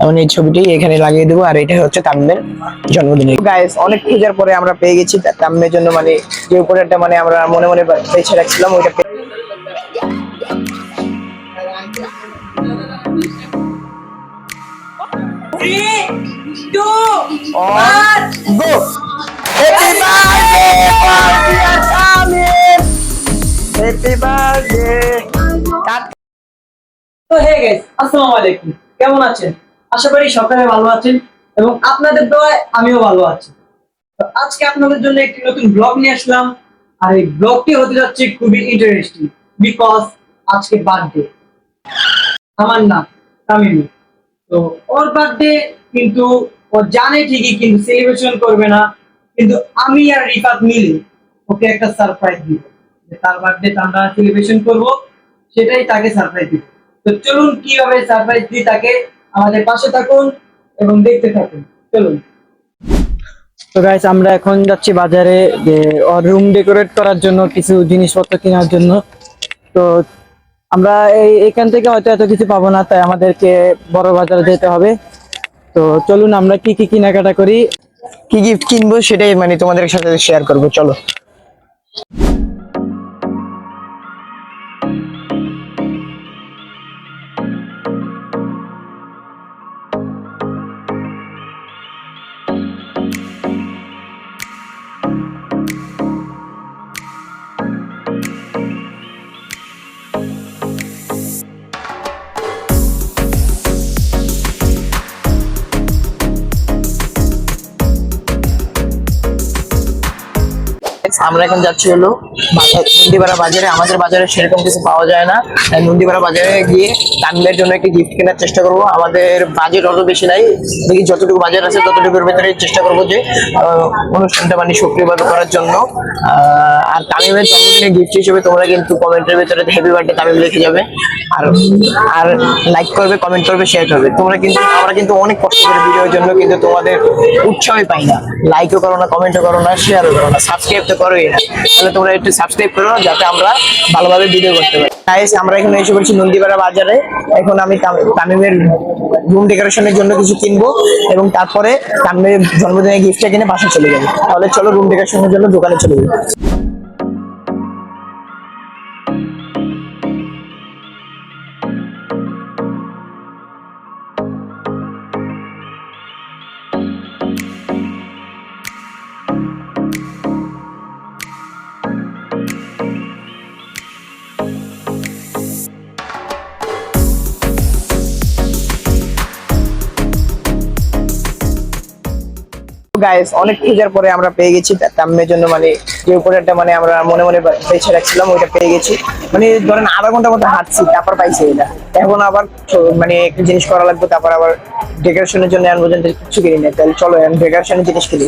এবং এই ছবিটি এখানে লাগিয়ে দেবো আর এটা হচ্ছে তামিমের জন্মদিনের গাইস অনেক খোঁজার পরে আমরা পেয়ে গেছি তা- জন্য মানে যে উপরেরটা মানে আমরা মনে মনে বেছে রাখছিলাম ওইটা Three, two, one. Go! Happy birthday, dear Tamim! Happy birthday! তো হে গাইস আসসালামু আলাইকুম কেমন আছেন আশা করি সকালে ভালো আছেন এবং আপনাদের দোয়ায় আমিও ভালো আছি। আজকে আপনাদের জন্য একটি নতুন ব্লগ নিয়ে আসলাম। আর এই ব্লগটি হতে যাচ্ছে খুবই ইন্টারেস্টিং বিকজ আজকে বার্থডে আমার নাম তামিম। তো ওর বার্থডে কিন্তু ও জানে ঠিকই কিন্তু সেলিব্রেশন করবে না। কিন্তু আমি আর রিফাত মিলে ওকে একটা সারপ্রাইজ দিব। তার বার্থডে আমরা সেলিব্রেশন করব, সেটাই তাকে সারপ্রাইজ দিব। তো চলুন কীভাবে সারপ্রাইজ দিই তাকে আমাদের পাশে থাকুন এবং দেখতে থাকুন। চলুন। তো গাইস আমরা এখন যাচ্ছি বাজারে যে ওর রুম ডেকোরেট করার জন্য কিছু জিনিসপত্র কেনার জন্য। তো আমরা এই এখান থেকে হয়তো এত কিছু পাবো না তাই আমাদেরকে বড় বাজারে যেতে হবে। তো চলুন আমরা কি কি কেনাকাটা করি? কি গিফট কিনবো সেটাই মানে তোমাদের সাথে শেয়ার করব চলো। আমরা এখন যাচ্ছি হলো নন্দীপাড়া বাজারে। আমাদের বাজারে সেরকম কিছু পাওয়া যায় না। নন্দীপাড়া বাজারে গিয়ে তামিলের জন্য একটি গিফট কেনার চেষ্টা করব। আমাদের বাজেট অত বেশি নাই। দেখি যতটুকু বাজার আছে, ততটুকুর ভেতরে চেষ্টা করব যে অনুষ্ঠানটা মানে সক্রিয়ভাবে করার জন্য। আর তামিমের জন্মদিনের গিফট হিসেবে তোমরা কিন্তু কমেন্টের ভেতরে হ্যাপি বার্থডে তামিম লিখে যাবে। আর আর লাইক করবে কমেন্ট করবে শেয়ার করবে। তোমরা কিন্তু, আমরা কিন্তু অনেক কষ্ট করে ভিডিওর জন্য কিন্তু তোমাদের উৎসাহই পাই না। লাইকও করো না কমেন্টও করো না শেয়ারও করো না। সাবস্ক্রাইব তো তাহলে তোমরা একটু সাবস্ক্রাইব করো, যাতে আমরা ভালোভাবে ভিডিও করতে পারি। আমরা এখানে এসে পড়ছি নন্দীপাড়া বাজারে। এখন আমি তামিমের রুম ডেকোরেশনের জন্য কিছু কিনবো এবং তারপরে তামিমের জন্মদিনের গিফটটা কিনে বাসা চলে যাব। তাহলে চলো রুম ডেকোরেশনের জন্য দোকানে চলে যাব গাইস অনেক খোঁজার পরে আমরা পেয়ে গেছি। তাম্মের জন্য মানে যে উপরেরটা মানে আমরা মনে মনে বেছে রাখছিলাম, ওইটা পেয়ে গেছি। মানে ধরেন আধা ঘণ্টার মতো হাঁটছি, তারপর পাইছি এটা। এখন আবার মানে একটা জিনিস করা লাগবে, তারপর আবার ডেকোরেশনের জন্য এখন পর্যন্ত কিছু কিনি না তাহলে চলো এখন ডেকোরেশনের জিনিস কিনি।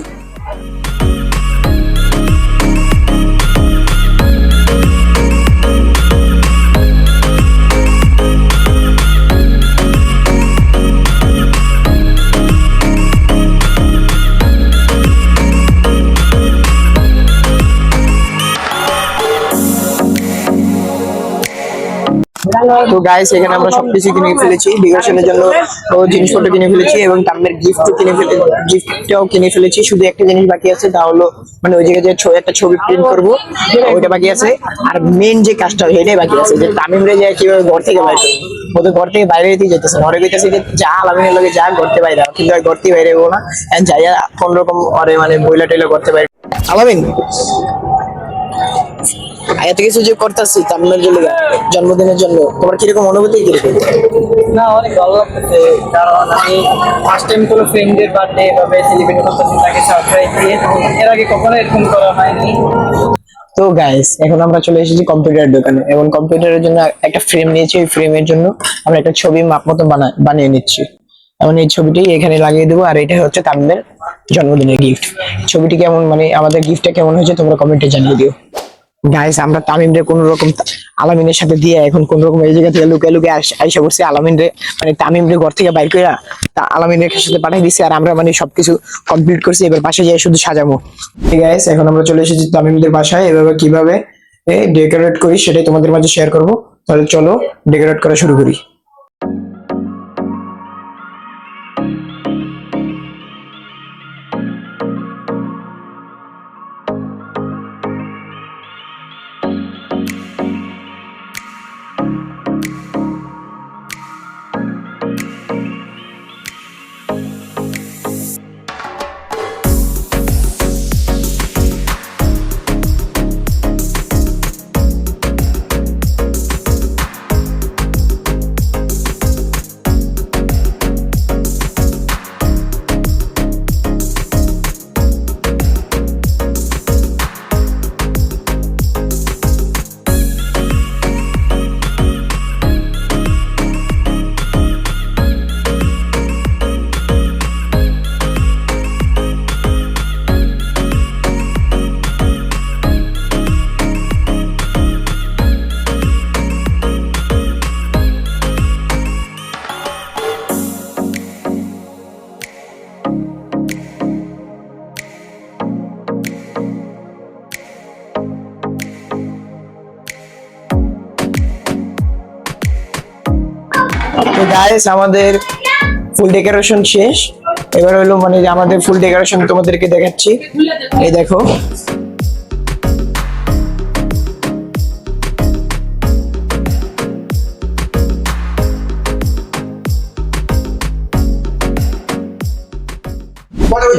তো গাইস এখানে আমরা সবকিছু কিনে ফেলেছি। ডেকোরেশনের জন্য জিনিসপত্র কিনে ফেলেছি এবং তামের গিফটও কিনে ফেলে গিফটটাও কিনে ফেলেছি। শুধু একটা জিনিস বাকি আছে, তা হলো মানে ওই জায়গায় যে একটা ছবি প্রিন্ট করব ওইটা বাকি আছে। আর মেন যে কাজটা, সেটাই বাকি আছে। যে তামিম রে যায় কীভাবে ঘর থেকে বাইরে। ও তো ঘর থেকে বাইরে যেতেই যেতেছে ঘরে কইতেছে যে যা আলামিনের লগে যা, ঘর থেকে বাইরে। কিন্তু আর ঘর থেকে বাইরে হব না। যাইয়া কোন রকম ওরে মানে বইলা টইলা করতে বাইরে আলামিন। এত কিছু যে করতেছি তামিমের জন্য জন্মদিনের জন্য। তোমার কীরকম অনুভূতি কীরকম? না অনেক ভালো লাগতেছে কারণ আমি ফার্স্ট টাইম কোনো ফ্রেন্ডের বার্থডে এভাবে সেলিব্রেট করতেছি তাকে সারপ্রাইজ দিয়ে। এর আগে কখনো এরকম করা হয়নি। তো গাইস এখন আমরা চলে এসেছি কম্পিউটার দোকানে। এবং কম্পিউটারের জন্য একটা ফ্রেম নিয়েছি। ওই ফ্রেমের জন্য আমরা একটা ছবি মাপ মতো বানা- বানিয়ে নিচ্ছি। এবং এই ছবিটি এখানে লাগিয়ে দেবো। আর এটা হচ্ছে তামিমের জন্মদিনের গিফট ছবিটি কেমন মানে আমাদের গিফটটা কেমন হয়েছে তোমরা কমেন্টে জানিয়ে দিও। গাইস আমরা তামিমরে কোন রকম আলামিনের সাথে দিয়ে এখন কোন রকম এই জায়গা থেকে লুকে লুকে আইসা করছি আলামিনরে মানে তামিমরে ঘর থেকে বাইর করে তা আলামিনের সাথে পাঠিয়ে দিছি আর আমরা মানে সবকিছু কমপ্লিট করছি। এবার বাসায় যাই শুধু সাজাবো গাইস এখন আমরা চলে এসেছি তামিমদের বাসায়। এভাবে কীভাবে ডেকোরেট করি সেটাই তোমাদের মাঝে শেয়ার করব। তাহলে চলো ডেকোরেট করা শুরু করি। গাইস আমাদের ফুল ডেকোরেশন শেষ। এবার হলো মানে আমাদের ফুল ডেকোরেশন তোমাদেরকে দেখাচ্ছি। এই দেখো।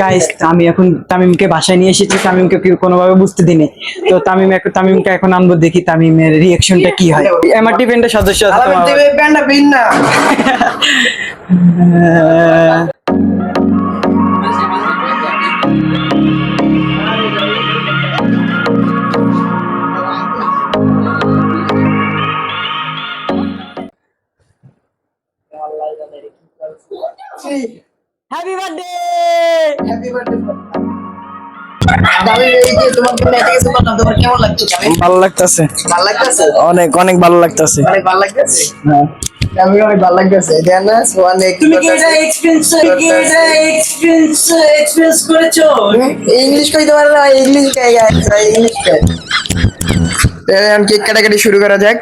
গাইস আমি এখন তামিমকে বাসায় নিয়ে এসেছি। তামিমকে কেউ কোনোভাবে বুঝতে দিনে। তো তামিম এখন তামিমকে এখন আনব দেখি তামিমের রিয়াকশনটা কি হয়। আমার টিফিনটা সদস্য আছে তোমার। আহ, ভালো লাগতেছে। ভালো অনেক অনেক ভালো লাগতেছে। অনেক ভালো লাগতেছে? আমি অনেক ভালো লাগতেছে। দেন না অনেক তুমি কি এটা এক্সপেরিয়েন্স কি এটা এক্সপেরিয়েন্স এক্সপেরিয়েন্স করেছ? ইংলিশ কইতে পারে না ইংলিশ কে ইংলিশ কে এখন কেক কাটাকাটি শুরু করা যাক।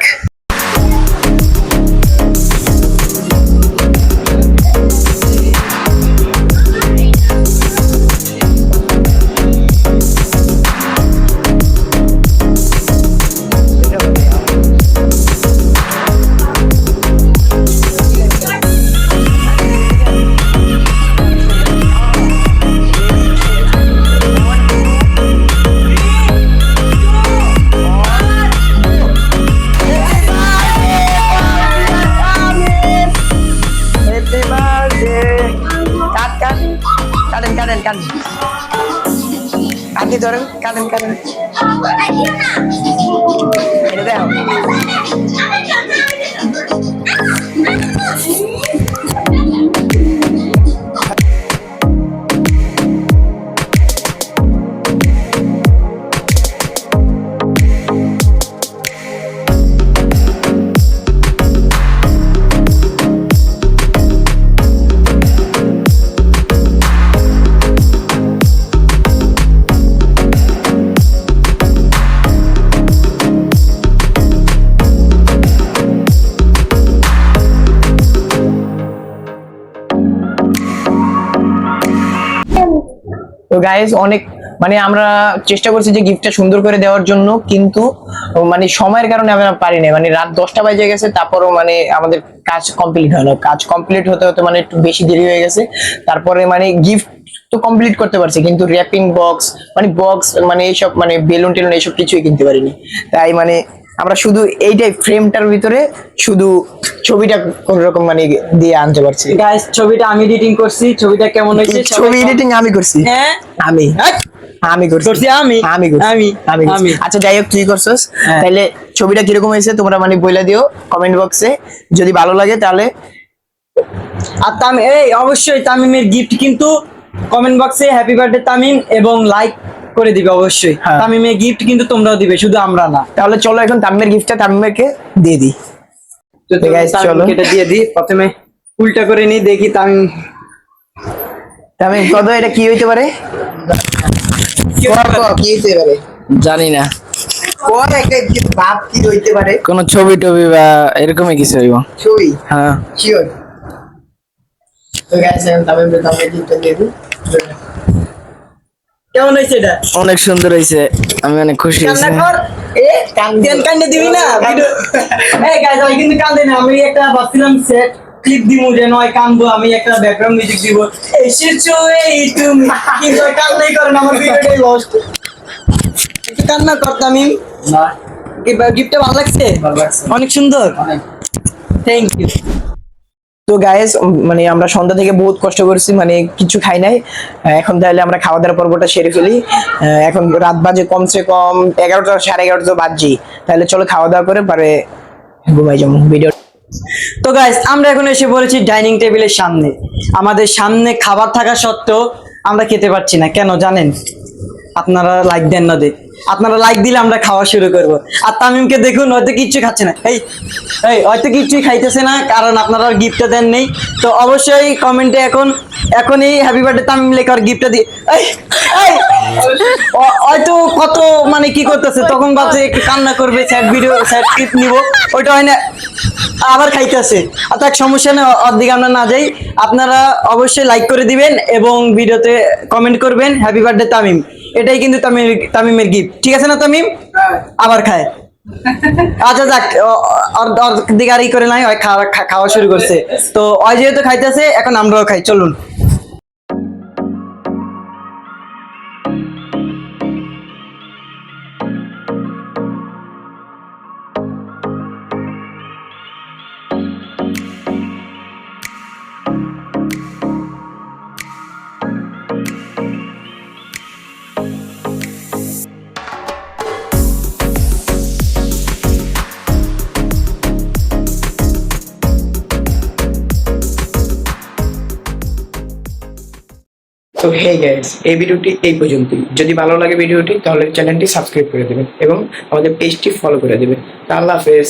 কাটি ধরেন কাঁদেন কাঁদেন এটা দেখো গাইজ অনেক মানে আমরা চেষ্টা করছি যে গিফটটা সুন্দর করে দেওয়ার জন্য, কিন্তু মানে সময়ের কারণে আমরা পারি না মানে রাত দশটা বাজে গেছে, তারপরও মানে আমাদের কাজ কমপ্লিট হলো কাজ কমপ্লিট হতে হতে মানে একটু বেশি দেরি হয়ে গেছে। তারপরে মানে গিফট তো কমপ্লিট করতে পারছি, কিন্তু র্যাপিং বক্স মানে বক্স মানে এইসব মানে বেলুন টেলুন এইসব কিছুই কিনতে পারিনি। তাই মানে আমরা শুধু এইটাই ফ্রেমটার ভিতরে শুধু ছবিটা কোন রকম মানে দিয়ে আনতে পারছি। গাইস ছবিটা আমি এডিটিং করছি। ছবিটা কেমন হয়েছে? ছবি এডিটিং আমি করছি। হ্যাঁ? আমি। আমি করছি। আমি? আমি আমি? আমি আচ্ছা যাই হোক তুই করছস? হ্যাঁ। তাহলে ছবিটা কীরকম হয়েছে তোমরা মানে বইলা দিও কমেন্ট বক্সে যদি ভালো লাগে তাহলে আর তামিম এই অবশ্যই তামিমের গিফট কিন্তু কমেন্ট বক্সে হ্যাপি বার্থডে তামিম এবং লাইক করে দিবে অবশ্যই। হ্যাঁ। তামিমের গিফট কিন্তু তোমরাও দিবে শুধু আমরা না। তাহলে চলো এখন তামিমের গিফটটা তামিমকে দিয়ে দিই। চলো। এটা দিয়ে দিই। প্রথমে উল্টা করে নিই দেখি তামিম। তামিম কত? এটা কি হইতে পারে? কি ক, ক, কি হইতে পারে? জানি না। কোন একটা কি ভাব কি হইতে পারে? কোন ছবি টবি বা এরকমই কিছু হইব। ছবি? হ্যাঁ। শিওর তো গাইস এখন তামিম তামিমের গিফটটা দিয়ে দিই। কেমন হয়েছে এটা? অনেক সুন্দর হয়েছে। আমি অনেক খুশি হয়েছি। কর। এ কান কান্দে দিবি না? এই গাইস আমি কিন্তু কান্দে না। আমি একটা ভাবছিলাম সেট ক্লিপ দিব যে নয় কান্দবো আমি একটা ব্যাকগ্রাউন্ড মিউজিক দিব। এসেছ এই তুমি। কিন্তু ওই করেন আমার ভিডিওটাই লস্ট একটু কান্না করতাম আমি না। গিফটটা ভালো লাগছে? ভালো লাগছে। অনেক সুন্দর। থ্যাংক ইউ তো গায়েস মানে আমরা সন্ধ্যা থেকে বহুত কষ্ট করছি মানে কিছু খাই নাই। এখন তাহলে আমরা খাওয়া দাওয়ার পর্বটা সেরে ফেলি। এখন রাত বাজে কমসে কম এগারোটা, সাড়ে এগারোটা বাজছি। তাহলে চলো খাওয়া দাওয়া করে পরে ঘুমাই যাব ভিডিও তো গাইস আমরা এখন এসে পড়েছি ডাইনিং টেবিলের সামনে। আমাদের সামনে খাবার থাকা সত্ত্বেও আমরা খেতে পারছি না। কেন জানেন? আপনারা লাইক দেন না দেখ আপনারা লাইক দিলে আমরা খাওয়া শুরু করব। আর তামিমকে দেখুন, হয়তো কিচ্ছু খাচ্ছে না। এই এই, হয়তো কিচ্ছুই খাইতেছে না, কারণ আপনারা গিফটটা দেন নেই। তো অবশ্যই কমেন্টে এখন, এখনই হ্যাপি বার্থডে তামিম লেখার গিফটটা দিয়ে এই এই হয়তো কত মানে কি করতেছে, তখন ভাবছে একটু কান্না করবে স্যাড ভিডিও স্যাড ক্লিপ নিব। ওইটা হয় না, আবার খাইতেছে। অর্থাৎ এক সমস্যা নেই, অর্ধেক আমরা না যাই। আপনারা অবশ্যই লাইক করে দিবেন এবং ভিডিওতে কমেন্ট করবেন হ্যাপি বার্থডে তামিম। এটাই কিন্তু তামিম, তামিমের গিফট ঠিক আছে না তামিম? আবার খায়। আচ্ছা যাক অর্ধেক আর ই করে নাই খাওয়া খাওয়া শুরু করছে। তো ওই যেহেতু খাইতেছে, এখন আমরাও খাই, চলুন। তো হে গাইস এই ভিডিওটি এই পর্যন্তই। যদি ভালো লাগে ভিডিওটি, তাহলে চ্যানেলটি সাবস্ক্রাইব করে দেবেন এবং আমাদের পেজটি ফলো করে দেবেন। আল্লাহ হাফেজ।